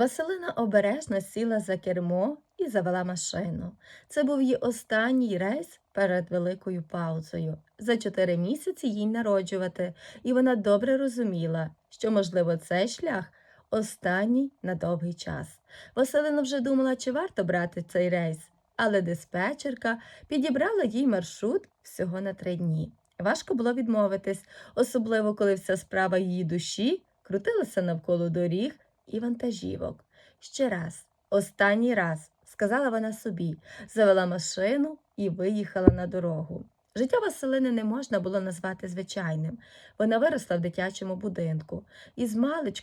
Василина обережно сіла за кермо і завела машину. Це був її останній рейс перед великою паузою. За чотири місяці їй народжувати, і вона добре розуміла, що, можливо, цей шлях останній на довгий час. Василина вже думала, чи варто брати цей рейс, але диспетчерка підібрала їй маршрут всього на три дні. Важко було відмовитись, особливо коли вся справа її душі крутилася навколо доріг і вантажівок. Ще раз, останній раз, сказала вона собі, завела машину і виїхала на дорогу. Життя Василини не можна було назвати звичайним. Вона виросла в дитячому будинку, і з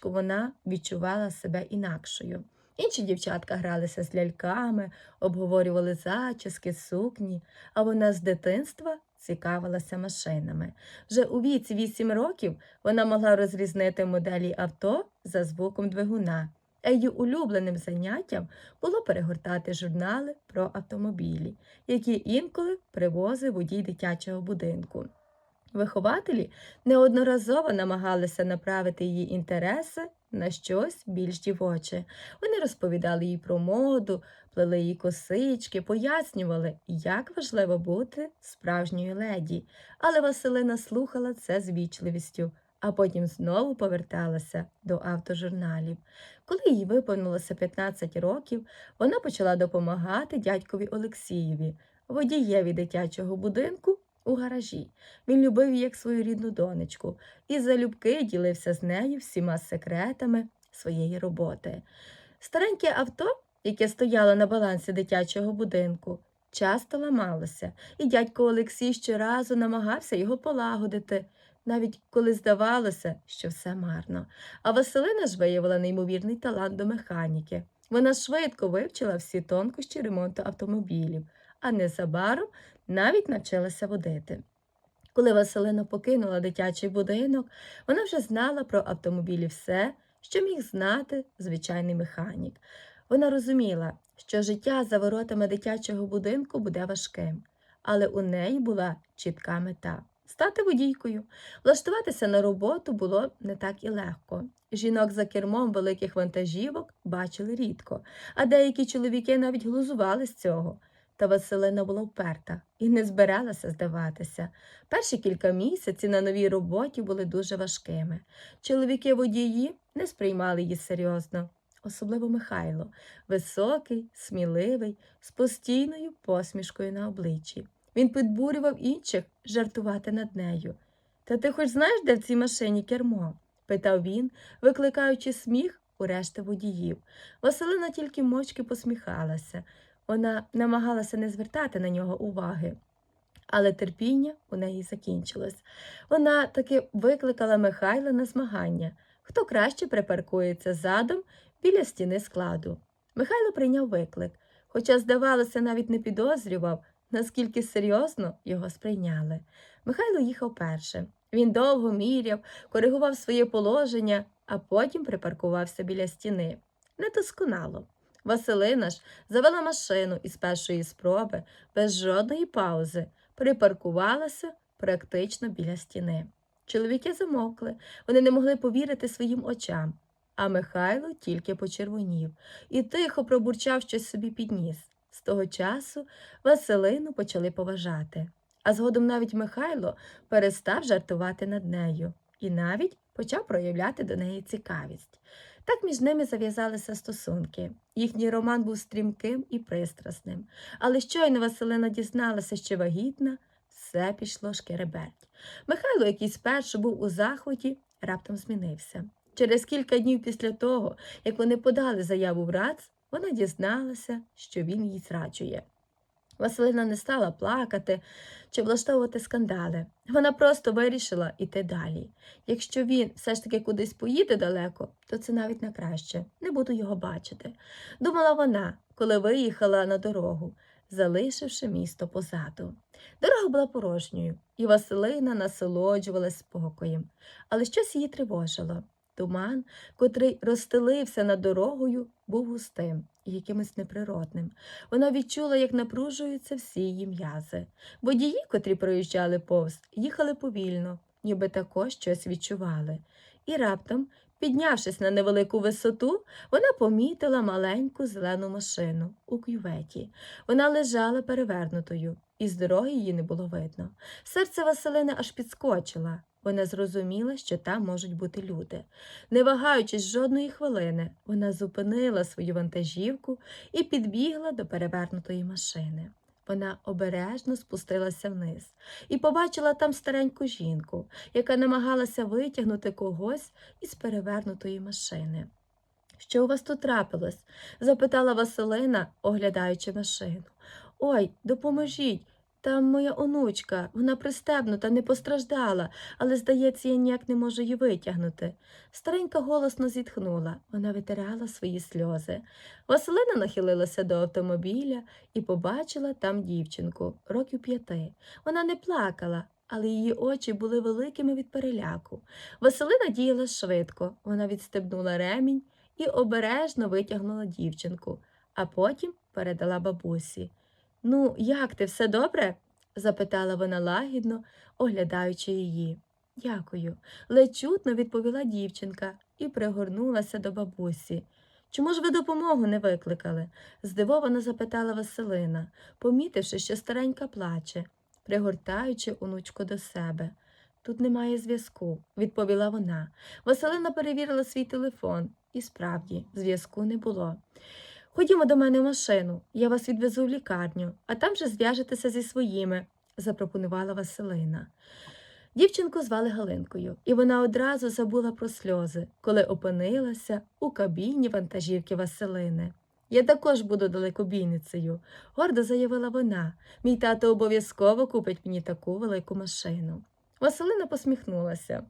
вона відчувала себе інакшою. Інші дівчатка гралися з ляльками, обговорювали зачіски, сукні, а вона з дитинства цікавилася машинами. Вже у віці 8 років вона могла розрізнити моделі авто за звуком двигуна, а її улюбленим заняттям було перегортати журнали про автомобілі, які інколи привозив водій дитячого будинку. Вихователі неодноразово намагалися направити її інтереси на щось більш дівоче. Вони розповідали їй про моду, плели їй косички, пояснювали, як важливо бути справжньою леді. Але Василина слухала це з вічливістю, а потім знову поверталася до автожурналів. Коли їй виповнилося 15 років, вона почала допомагати дядькові Олексієві, водієві дитячого будинку у гаражі. Він любив її як свою рідну донечку і залюбки ділився з нею всіма секретами своєї роботи. Стареньке авто, яке стояло на балансі дитячого будинку, часто ламалося, і дядько Олексій щоразу намагався його полагодити, навіть коли здавалося, що все марно. А Василина ж виявила неймовірний талант до механіки. Вона швидко вивчила всі тонкощі ремонту автомобілів, а незабаром навіть навчилася водити. Коли Василина покинула дитячий будинок, вона вже знала про автомобілі все, що міг знати звичайний механік. Вона розуміла, що життя за воротами дитячого будинку буде важким, але у неї була чітка мета стати водійкою. Влаштуватися на роботу було не так і легко. Жінок за кермом великих вантажівок бачили рідко, а деякі чоловіки навіть глузували з цього. Та Василина була вперта і не збиралася здаватися. Перші кілька місяців на новій роботі були дуже важкими. Чоловіки водії не сприймали її серйозно, особливо Михайло, високий, сміливий, з постійною посмішкою на обличчі. Він підбурював інших жартувати над нею. Та ти хоч знаєш, де в цій машині кермо? питав він, викликаючи сміх у решти водіїв. Василина тільки мовчки посміхалася. Вона намагалася не звертати на нього уваги. Але терпіння у неї закінчилось. Вона таки викликала Михайла на змагання, хто краще припаркується задом біля стіни складу. Михайло прийняв виклик, хоча, здавалося, навіть не підозрював, наскільки серйозно його сприйняли. Михайло їхав першим. Він довго міряв, коригував своє положення, а потім припаркувався біля стіни. Недосконало. Василина ж завела машину із першої спроби, без жодної паузи, припаркувалася практично біля стіни. Чоловіки замовкли, вони не могли повірити своїм очам, а Михайло тільки почервонів і тихо пробурчав щось собі підніс. З того часу Василину почали поважати, а згодом навіть Михайло перестав жартувати над нею і навіть почав проявляти до неї цікавість. Так між ними зав'язалися стосунки. Їхній роман був стрімким і пристрасним. Але щойно Василина дізналася, що вагітна, все пішло шкереберть. Михайло, який спершу був у захваті, раптом змінився. Через кілька днів після того, як вони подали заяву в РАЦ, вона дізналася, що він їй зраджує. Василина не стала плакати чи влаштовувати скандали. Вона просто вирішила йти далі. Якщо він все ж таки кудись поїде далеко, то це навіть на краще. Не буду його бачити. Думала вона, коли виїхала на дорогу, залишивши місто позаду. Дорога була порожньою, і Василина насолоджувалась спокоєм, але щось її тривожило. Туман, котрий розстелився над дорогою, був густим і якимось неприродним. Вона відчула, як напружуються всі її м'язи. Водії, котрі проїжджали повз, їхали повільно, ніби також щось відчували. І раптом Піднявшись на невелику висоту, вона помітила маленьку зелену машину у кюветі. Вона лежала перевернутою, і з дороги її не було видно. Серце Василини аж підскочило. Вона зрозуміла, що там можуть бути люди. Не вагаючись жодної хвилини, вона зупинила свою вантажівку і підбігла до перевернутої машини. Вона обережно спустилася вниз і побачила там стареньку жінку, яка намагалася витягнути когось із перевернутої машини. Що у вас тут трапилось? запитала Василина, оглядаючи машину. Ой, допоможіть. Там моя онучка, вона пристебнута, не постраждала, але, здається, я ніяк не можу її витягнути. Старенька голосно зітхнула, вона витирала свої сльози. Василина нахилилася до автомобіля і побачила там дівчинку, років п'яти. Вона не плакала, але її очі були великими від переляку. Василина діяла швидко, вона відстебнула ремінь і обережно витягнула дівчинку, а потім передала бабусі. Ну, як ти, все добре? запитала вона лагідно, оглядаючи її. Дякую, ледь чутно відповіла дівчинка і пригорнулася до бабусі. Чому ж ви допомогу не викликали? здивовано запитала Василина, помітивши, що старенька плаче, пригортаючи онучку до себе. Тут немає зв'язку, відповіла вона. Василина перевірила свій телефон, і справді, зв'язку не було. Ходімо до мене в машину, я вас відвезу в лікарню, а там же зв'яжетеся зі своїми, запропонувала Василина. Дівчинку звали Галинкою, і вона одразу забула про сльози, коли опинилася у кабіні вантажівки Василини. Я також буду далекобійницею, гордо заявила вона. Мій тато обов'язково купить мені таку велику машину. Василина посміхнулася.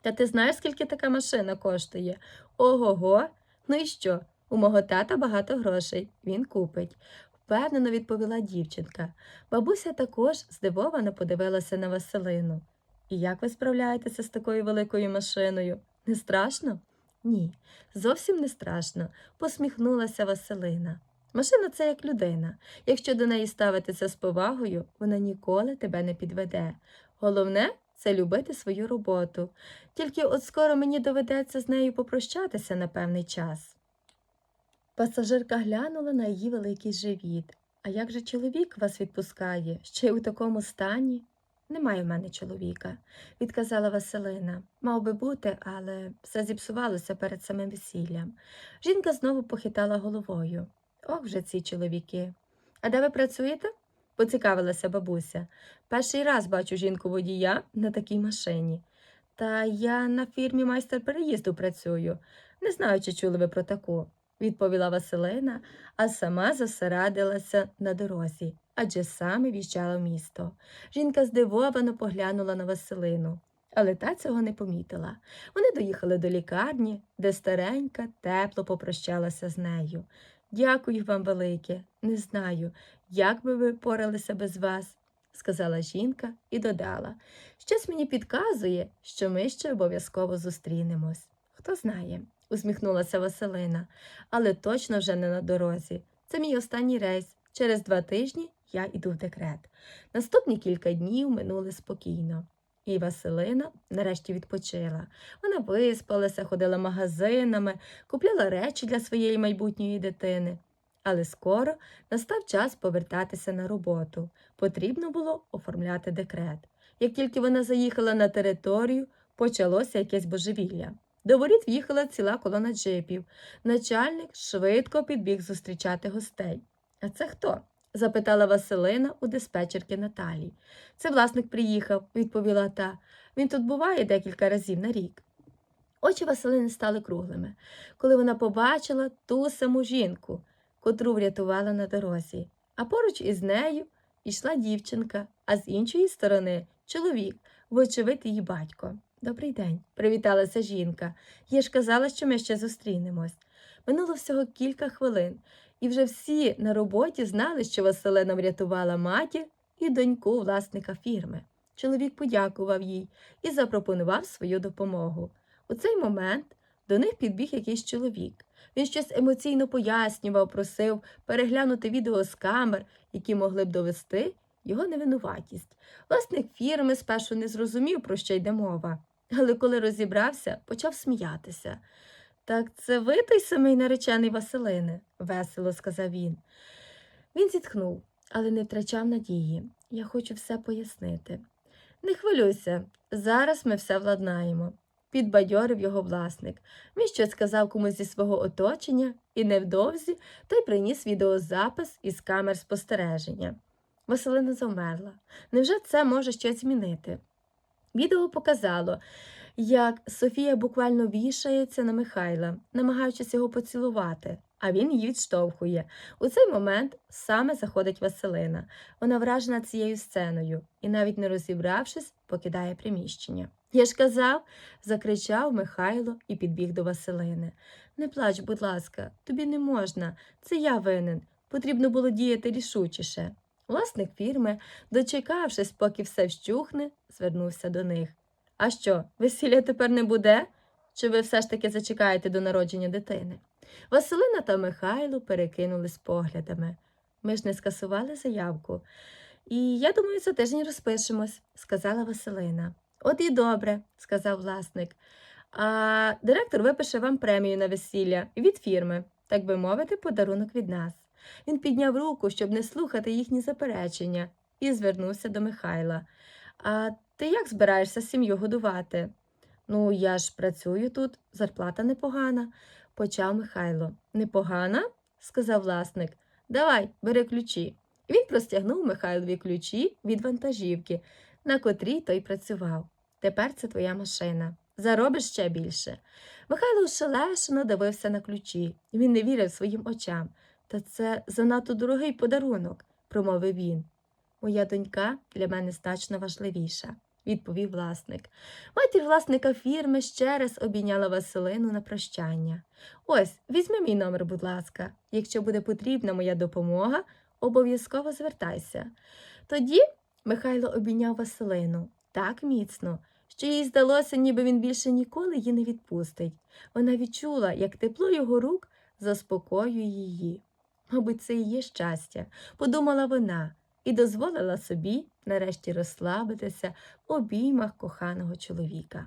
Та ти знаєш, скільки така машина коштує? Ого го. Ну і що? У мого тата багато грошей, він купить, впевнено відповіла дівчинка. Бабуся також здивовано подивилася на Василину. І як ви справляєтеся з такою великою машиною? Не страшно? Ні, зовсім не страшно, посміхнулася Василина. Машина це як людина. Якщо до неї ставитися з повагою, вона ніколи тебе не підведе. Головне це любити свою роботу. Тільки от скоро мені доведеться з нею попрощатися на певний час. Пасажирка глянула на її великий живіт. А як же чоловік вас відпускає? Ще й у такому стані? Немає в мене чоловіка, відказала Василина. Мав би бути, але все зіпсувалося перед самим весіллям. Жінка знову похитала головою. Ох вже ці чоловіки. А де ви працюєте? поцікавилася бабуся. Перший раз бачу жінку водія на такій машині. Та я на фірмі майстер переїзду працюю. Не знаю, чи чули ви про таку відповіла Василина, а сама зосередилася на дорозі, адже саме в'їжджала в місто. Жінка здивовано поглянула на Василину, але та цього не помітила. Вони доїхали до лікарні, де старенька тепло попрощалася з нею. Дякую вам велике, не знаю, як би ви поралися без вас, сказала жінка і додала. Щось мені підказує, що ми ще обов'язково зустрінемось. Хто знає усміхнулася Василина, але точно вже не на дорозі. Це мій останній рейс. Через два тижні я йду в декрет. Наступні кілька днів минули спокійно. І Василина нарешті відпочила. Вона виспалася, ходила магазинами, купляла речі для своєї майбутньої дитини. Але скоро настав час повертатися на роботу. Потрібно було оформляти декрет. Як тільки вона заїхала на територію, почалося якесь божевілля. До воріт в'їхала ціла колона джипів. Начальник швидко підбіг зустрічати гостей. А це хто? запитала Василина у диспетчерки Наталі. Це власник приїхав, відповіла та. Він тут буває декілька разів на рік. Очі Василини стали круглими, коли вона побачила ту саму жінку, котру врятувала на дорозі. А поруч із нею йшла дівчинка, а з іншої сторони чоловік, вочевидь її батько. Добрий день, привіталася жінка. Я ж казала, що ми ще зустрінемось. Минуло всього кілька хвилин, і вже всі на роботі знали, що Василина врятувала матір і доньку власника фірми. Чоловік подякував їй і запропонував свою допомогу. У цей момент до них підбіг якийсь чоловік. Він щось емоційно пояснював, просив переглянути відео з камер, які могли б довести його невинуватість. Власник фірми спершу не зрозумів, про що йде мова. Але коли розібрався, почав сміятися. Так це ви той самий наречений Василини, весело сказав він. Він зітхнув, але не втрачав надії. Я хочу все пояснити. Не хвилюйся, зараз ми все владнаємо. Підбадьорив його власник. Він щось сказав комусь зі свого оточення і невдовзі той приніс відеозапис із камер спостереження. Василина завмерла. Невже це може щось змінити? Відео показало, як Софія буквально вішається на Михайла, намагаючись його поцілувати, а він її відштовхує. У цей момент саме заходить Василина. Вона вражена цією сценою і, навіть не розібравшись, покидає приміщення. Я ж казав, закричав Михайло і підбіг до Василини. Не плач, будь ласка, тобі не можна. Це я винен. Потрібно було діяти рішучіше. Власник фірми, дочекавшись, поки все вщухне, звернувся до них. А що, весілля тепер не буде? Чи ви все ж таки зачекаєте до народження дитини? Василина та Михайло перекинулись поглядами. Ми ж не скасували заявку. І я думаю, за тиждень розпишемось, сказала Василина. От і добре, сказав власник. А директор випише вам премію на весілля від фірми, так би мовити, подарунок від нас. Він підняв руку, щоб не слухати їхні заперечення, і звернувся до Михайла. А ти як збираєшся сім'ю годувати? Ну, я ж працюю тут, зарплата непогана, почав Михайло. Непогана? сказав власник. Давай, бери ключі. Він простягнув Михайлові ключі від вантажівки, на котрій той працював. Тепер це твоя машина. Заробиш ще більше. Михайло ошелешено дивився на ключі. Він не вірив своїм очам. Та це занадто дорогий подарунок, промовив він. Моя донька для мене значно важливіша, відповів власник. Матір власника фірми ще раз обійняла Василину на прощання. Ось, візьми мій номер, будь ласка. Якщо буде потрібна моя допомога, обов'язково звертайся. Тоді Михайло обійняв Василину так міцно, що їй здалося, ніби він більше ніколи її не відпустить. Вона відчула, як тепло його рук заспокоює її. Мабуть, це і є щастя, подумала вона, і дозволила собі нарешті розслабитися в обіймах коханого чоловіка.